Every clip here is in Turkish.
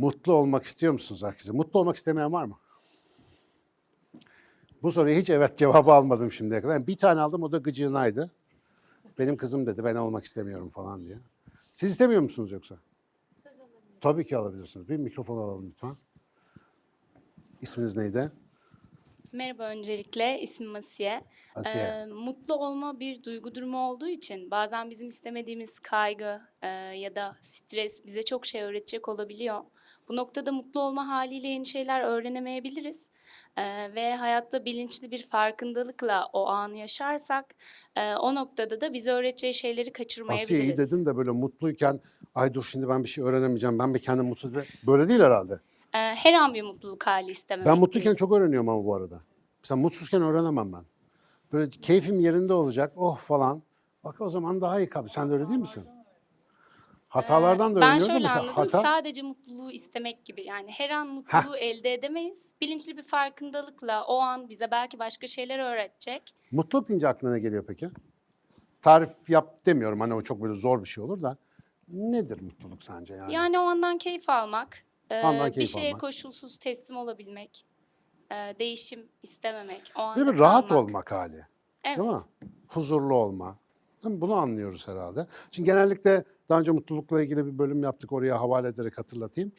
Mutlu olmak istiyor musunuz herkese? Mutlu olmak istemeyen var mı? Bu soruya hiç evet cevabı almadım şimdiye kadar. Yani bir tane aldım o da gıcığınaydı. Benim kızım dedi ben olmak istemiyorum falan diye. Siz istemiyor musunuz yoksa? Tabii ki alabilirsiniz. Bir mikrofon alalım lütfen. İsminiz neydi? Merhaba öncelikle ismim Asiye. Asiye. Ee, mutlu olma bir duygu durumu olduğu için bazen bizim istemediğimiz kaygı e, ya da stres bize çok şey öğretecek olabiliyor. Bu noktada mutlu olma haliyle yeni şeyler öğrenemeyebiliriz. Ee, ve hayatta bilinçli bir farkındalıkla o anı yaşarsak e, o noktada da bize öğreteceği şeyleri kaçırmayabiliriz. Asiye iyi dedin de böyle mutluyken ay dur şimdi ben bir şey öğrenemeyeceğim. Ben bir kendim mutsuz. Böyle değil herhalde. Ee, her an bir mutluluk hali istememek. Ben mutluyken çok öğreniyorum ama bu arada. Mesela mutsuzken öğrenemem ben. Böyle keyfim yerinde olacak. Oh falan. Bak o zaman daha iyi kabul. Sen de öyle değil misin? Hatalardan da Ben öğreniyoruz şöyle anladım, hata... sadece mutluluğu istemek gibi. Yani her an mutluluğu elde edemeyiz. Bilinçli bir farkındalıkla o an bize belki başka şeyler öğretecek. Mutluluk deyince aklına ne geliyor peki? Tarif yap demiyorum hani o çok böyle zor bir şey olur da. Nedir mutluluk sence yani? Yani o andan keyif almak, e, Andan bir keyif şeye almak. koşulsuz teslim olabilmek, e, değişim istememek, o anda Değil mi? Rahat kalmak. olmak hali. Evet. Değil mi? Huzurlu olma. Bunu anlıyoruz herhalde. Çünkü genellikle daha önce mutlulukla ilgili bir bölüm yaptık oraya havale ederek hatırlatayım.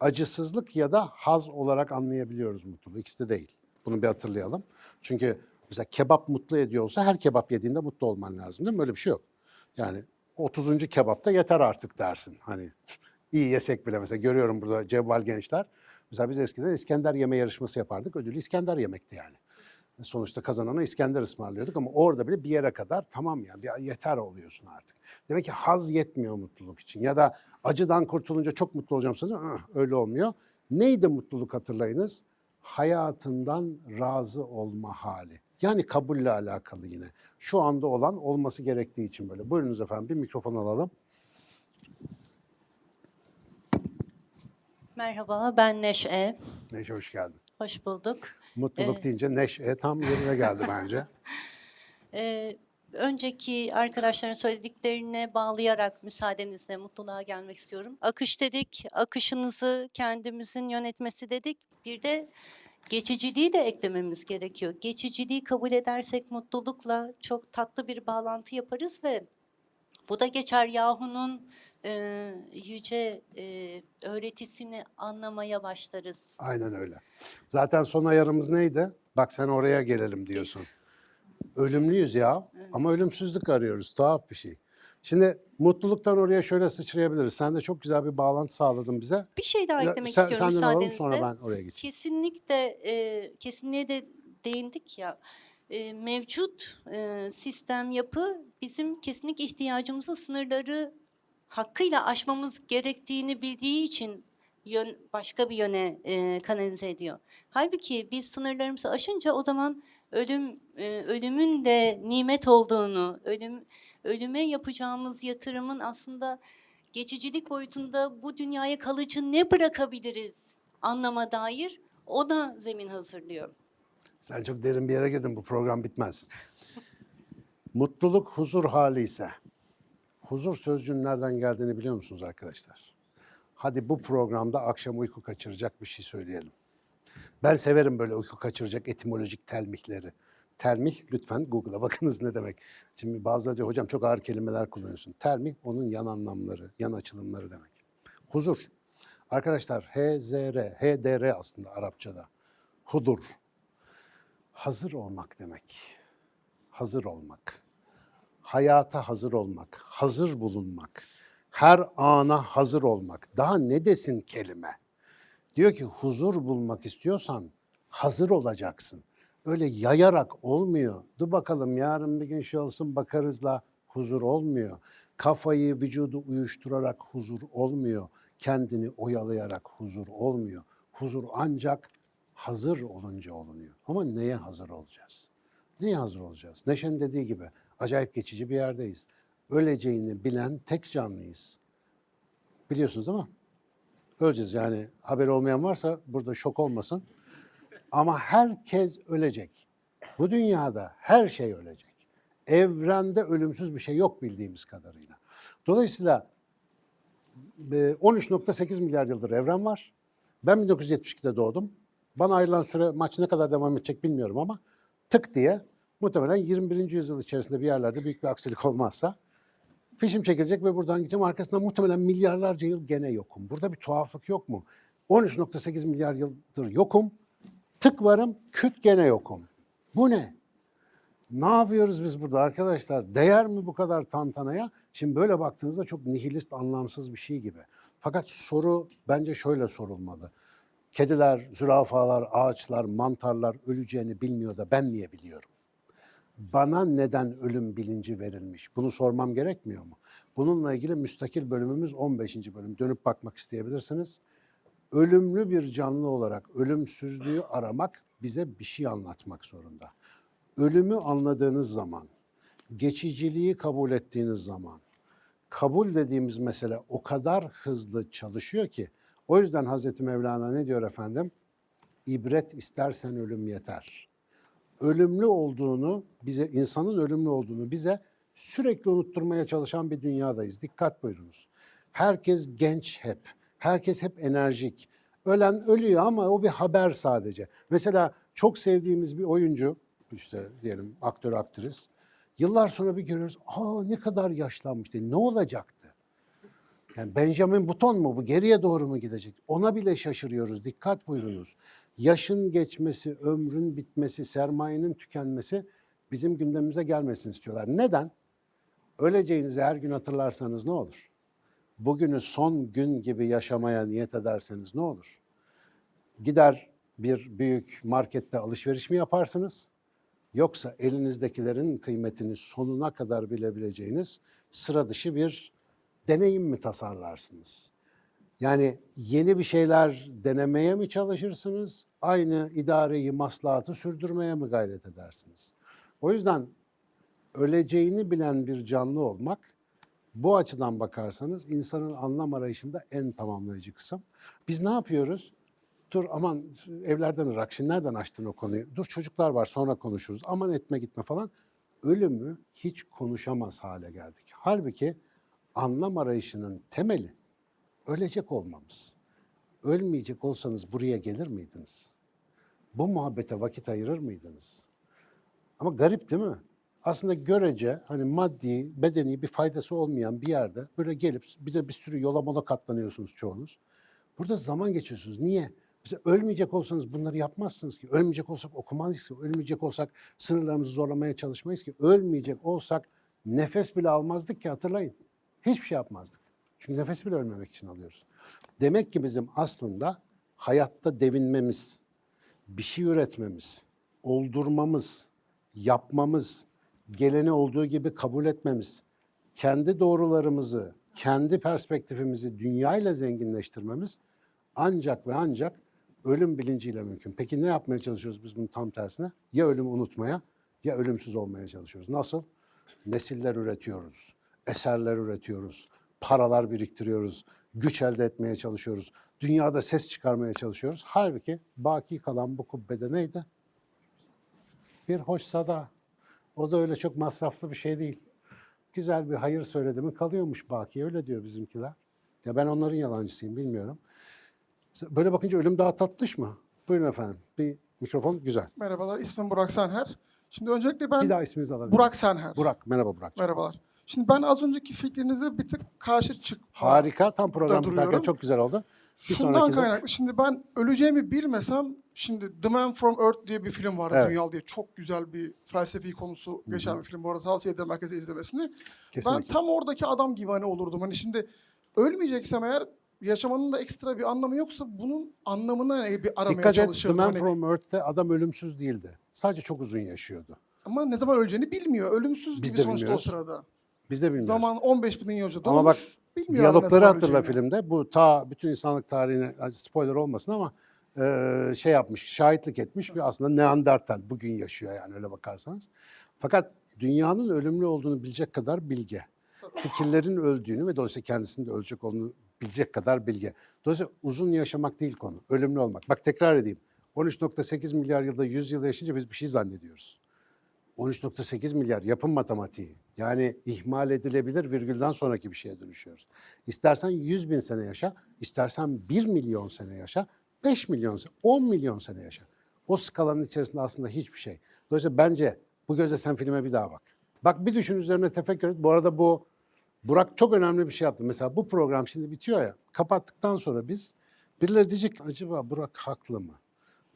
Acısızlık ya da haz olarak anlayabiliyoruz mutluluğu. İkisi de değil. Bunu bir hatırlayalım. Çünkü mesela kebap mutlu ediyor olsa her kebap yediğinde mutlu olman lazım değil mi? Böyle bir şey yok. Yani 30. kebapta yeter artık dersin. Hani iyi yesek bile mesela görüyorum burada cevval gençler. Mesela biz eskiden İskender yeme yarışması yapardık. Ödülü İskender yemekti yani. Sonuçta kazanana İskender ısmarlıyorduk ama orada bile bir yere kadar tamam ya bir yeter oluyorsun artık. Demek ki haz yetmiyor mutluluk için ya da acıdan kurtulunca çok mutlu olacağım sanıyor. "Ah, Öyle olmuyor. Neydi mutluluk hatırlayınız? Hayatından razı olma hali. Yani kabulle alakalı yine. Şu anda olan olması gerektiği için böyle. Buyurunuz efendim bir mikrofon alalım. Merhaba, ben Neşe. Neşe hoş geldin. Hoş bulduk. Mutluluk deyince neşe tam yerine geldi bence. Ee, önceki arkadaşların söylediklerine bağlayarak müsaadenizle mutluluğa gelmek istiyorum. Akış dedik, akışınızı kendimizin yönetmesi dedik. Bir de geçiciliği de eklememiz gerekiyor. Geçiciliği kabul edersek mutlulukla çok tatlı bir bağlantı yaparız ve bu da geçer Yahu'nun e, yüce e, öğretisini anlamaya başlarız. Aynen öyle. Zaten son ayarımız neydi? Bak sen oraya gelelim diyorsun. Ölümlüyüz ya ama ölümsüzlük arıyoruz. Tuhaf bir şey. Şimdi mutluluktan oraya şöyle sıçrayabiliriz. Sen de çok güzel bir bağlantı sağladın bize. Bir şey daha Ya, eklemek sen- istiyorum senden alalım, müsaadenizle. sonra ben oraya geçeyim. Kesinlikle, e, kesinliğe de değindik ya. E, mevcut e, sistem yapı bizim kesinlik ihtiyacımızın sınırları hakkıyla aşmamız gerektiğini bildiği için yön, başka bir yöne e, kanalize ediyor. Halbuki biz sınırlarımızı aşınca o zaman ölüm e, ölümün de nimet olduğunu, ölüm ölüme yapacağımız yatırımın aslında geçicilik boyutunda bu dünyaya kalıcı ne bırakabiliriz anlama dair o da zemin hazırlıyor. Sen çok derin bir yere girdin. Bu program bitmez. Mutluluk huzur hali ise. Huzur sözcüğünün nereden geldiğini biliyor musunuz arkadaşlar? Hadi bu programda akşam uyku kaçıracak bir şey söyleyelim. Ben severim böyle uyku kaçıracak etimolojik telmihleri. Telmih lütfen Google'a bakınız ne demek. Şimdi bazıları diyor hocam çok ağır kelimeler kullanıyorsun. Telmih onun yan anlamları, yan açılımları demek. Huzur. Arkadaşlar H-Z-R, H-D-R aslında Arapçada. Hudur. Hazır olmak demek. Hazır olmak. Hayata hazır olmak. Hazır bulunmak. Her ana hazır olmak. Daha ne desin kelime? Diyor ki huzur bulmak istiyorsan hazır olacaksın. Öyle yayarak olmuyor. Dur bakalım yarın bir gün şey olsun bakarızla huzur olmuyor. Kafayı, vücudu uyuşturarak huzur olmuyor. Kendini oyalayarak huzur olmuyor. Huzur ancak hazır olunca olunuyor. Ama neye hazır olacağız? Neye hazır olacağız? Neşe'nin dediği gibi acayip geçici bir yerdeyiz. Öleceğini bilen tek canlıyız. Biliyorsunuz değil mi? Öleceğiz yani haberi olmayan varsa burada şok olmasın. Ama herkes ölecek. Bu dünyada her şey ölecek. Evrende ölümsüz bir şey yok bildiğimiz kadarıyla. Dolayısıyla e, 13.8 milyar yıldır evren var. Ben 1972'de doğdum. Bana ayrılan süre maç ne kadar devam edecek bilmiyorum ama tık diye muhtemelen 21. yüzyıl içerisinde bir yerlerde büyük bir aksilik olmazsa fişim çekilecek ve buradan gideceğim. Arkasında muhtemelen milyarlarca yıl gene yokum. Burada bir tuhaflık yok mu? 13.8 milyar yıldır yokum. Tık varım, küt gene yokum. Bu ne? Ne yapıyoruz biz burada arkadaşlar? Değer mi bu kadar tantanaya? Şimdi böyle baktığınızda çok nihilist, anlamsız bir şey gibi. Fakat soru bence şöyle sorulmalı. Kediler, zürafalar, ağaçlar, mantarlar öleceğini bilmiyor da ben niye biliyorum? Bana neden ölüm bilinci verilmiş? Bunu sormam gerekmiyor mu? Bununla ilgili müstakil bölümümüz 15. bölüm. Dönüp bakmak isteyebilirsiniz. Ölümlü bir canlı olarak ölümsüzlüğü aramak bize bir şey anlatmak zorunda. Ölümü anladığınız zaman, geçiciliği kabul ettiğiniz zaman, kabul dediğimiz mesele o kadar hızlı çalışıyor ki o yüzden Hazreti Mevlana ne diyor efendim? İbret istersen ölüm yeter. Ölümlü olduğunu bize insanın ölümlü olduğunu bize sürekli unutturmaya çalışan bir dünyadayız. Dikkat buyurunuz. Herkes genç hep. Herkes hep enerjik. Ölen ölüyor ama o bir haber sadece. Mesela çok sevdiğimiz bir oyuncu, işte diyelim aktör aktris. Yıllar sonra bir görüyoruz, aa ne kadar yaşlanmıştı, ne olacaktı? Yani Benjamin Button mu bu geriye doğru mu gidecek? Ona bile şaşırıyoruz. Dikkat buyurunuz. Yaşın geçmesi, ömrün bitmesi, sermayenin tükenmesi bizim gündemimize gelmesin istiyorlar. Neden? Öleceğinizi her gün hatırlarsanız ne olur? Bugünü son gün gibi yaşamaya niyet ederseniz ne olur? Gider bir büyük markette alışveriş mi yaparsınız? Yoksa elinizdekilerin kıymetini sonuna kadar bilebileceğiniz sıra dışı bir deneyim mi tasarlarsınız? Yani yeni bir şeyler denemeye mi çalışırsınız? Aynı idareyi, maslahatı sürdürmeye mi gayret edersiniz? O yüzden öleceğini bilen bir canlı olmak bu açıdan bakarsanız insanın anlam arayışında en tamamlayıcı kısım. Biz ne yapıyoruz? Dur aman evlerden ırak, nereden açtın o konuyu? Dur çocuklar var sonra konuşuruz. Aman etme gitme falan. Ölümü hiç konuşamaz hale geldik. Halbuki anlam arayışının temeli ölecek olmamız. Ölmeyecek olsanız buraya gelir miydiniz? Bu muhabbete vakit ayırır mıydınız? Ama garip değil mi? Aslında görece hani maddi, bedeni bir faydası olmayan bir yerde böyle gelip bir de bir sürü yola mola katlanıyorsunuz çoğunuz. Burada zaman geçiyorsunuz. Niye? Mesela ölmeyecek olsanız bunları yapmazsınız ki. Ölmeyecek olsak okumayız ki. Ölmeyecek olsak sınırlarımızı zorlamaya çalışmayız ki. Ölmeyecek olsak nefes bile almazdık ki hatırlayın. Hiçbir şey yapmazdık. Çünkü nefes bile ölmemek için alıyoruz. Demek ki bizim aslında hayatta devinmemiz, bir şey üretmemiz, oldurmamız, yapmamız, geleni olduğu gibi kabul etmemiz, kendi doğrularımızı, kendi perspektifimizi dünyayla zenginleştirmemiz ancak ve ancak ölüm bilinciyle mümkün. Peki ne yapmaya çalışıyoruz biz bunun tam tersine? Ya ölümü unutmaya ya ölümsüz olmaya çalışıyoruz. Nasıl? Nesiller üretiyoruz, eserler üretiyoruz, paralar biriktiriyoruz, güç elde etmeye çalışıyoruz. Dünyada ses çıkarmaya çalışıyoruz. Halbuki baki kalan bu kubbede neydi? Bir hoş sada. O da öyle çok masraflı bir şey değil. Güzel bir hayır söyledi mi kalıyormuş baki. Öyle diyor bizimkiler. Ya ben onların yalancısıyım bilmiyorum. Böyle bakınca ölüm daha tatlış mı? Buyurun efendim. Bir mikrofon güzel. Merhabalar, ismim Burak Senher. Şimdi öncelikle ben Bir daha isminizi alabilir miyim? Burak Senher. Burak. Merhaba Burak. Merhabalar. Şimdi ben az önceki fikrinize bir tık karşı çık. Harika. Tam program biterken çok güzel oldu. Bir Şundan kaynaklı. Şimdi ben öleceğimi bilmesem, şimdi The Man from Earth diye bir film vardı Evet. Dünyal diye. Çok güzel bir felsefi konusu geçen bir film. Bu arada tavsiye ederim herkese izlemesini. Ben Kesinlikle. tam oradaki adam gibi hani olurdum. Hani şimdi ölmeyeceksem eğer yaşamanın da ekstra bir anlamı yoksa bunun anlamını hani bir aramaya Dikkat et The çalışırdım. Man Hani- from Earth'te adam ölümsüz değildi. Sadece çok uzun yaşıyordu. Ama ne zaman öleceğini bilmiyor. Ölümsüz Biz gibi sonuçta o bilmiyoruz. sırada. Biz de bilmiyoruz. Zaman 15 bin yıl önce Ama bak diyalogları hatırla filmde. Bu ta bütün insanlık tarihine spoiler olmasın ama e, şey yapmış, şahitlik etmiş bir aslında Neandertal bugün yaşıyor yani öyle bakarsanız. Fakat dünyanın ölümlü olduğunu bilecek kadar bilge. Fikirlerin öldüğünü ve dolayısıyla kendisinin de ölecek olduğunu bilecek kadar bilge. Dolayısıyla uzun yaşamak değil konu, ölümlü olmak. Bak tekrar edeyim. 13.8 milyar yılda 100 yıl yaşayınca biz bir şey zannediyoruz. 13.8 milyar yapım matematiği. Yani ihmal edilebilir virgülden sonraki bir şeye dönüşüyoruz. İstersen 100 bin sene yaşa, istersen 1 milyon sene yaşa, 5 milyon sene, 10 milyon sene yaşa. O skalanın içerisinde aslında hiçbir şey. Dolayısıyla bence bu gözle sen filme bir daha bak. Bak bir düşün üzerine tefekkür et. Bu arada bu Burak çok önemli bir şey yaptı. Mesela bu program şimdi bitiyor ya. Kapattıktan sonra biz birileri diyecek acaba Burak haklı mı?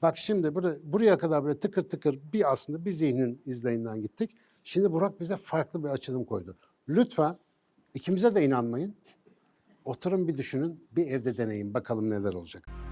Bak şimdi buraya, buraya kadar böyle tıkır tıkır bir aslında bir zihnin izleyinden gittik. Şimdi Burak bize farklı bir açılım koydu. Lütfen ikimize de inanmayın. Oturun bir düşünün, bir evde deneyin bakalım neler olacak.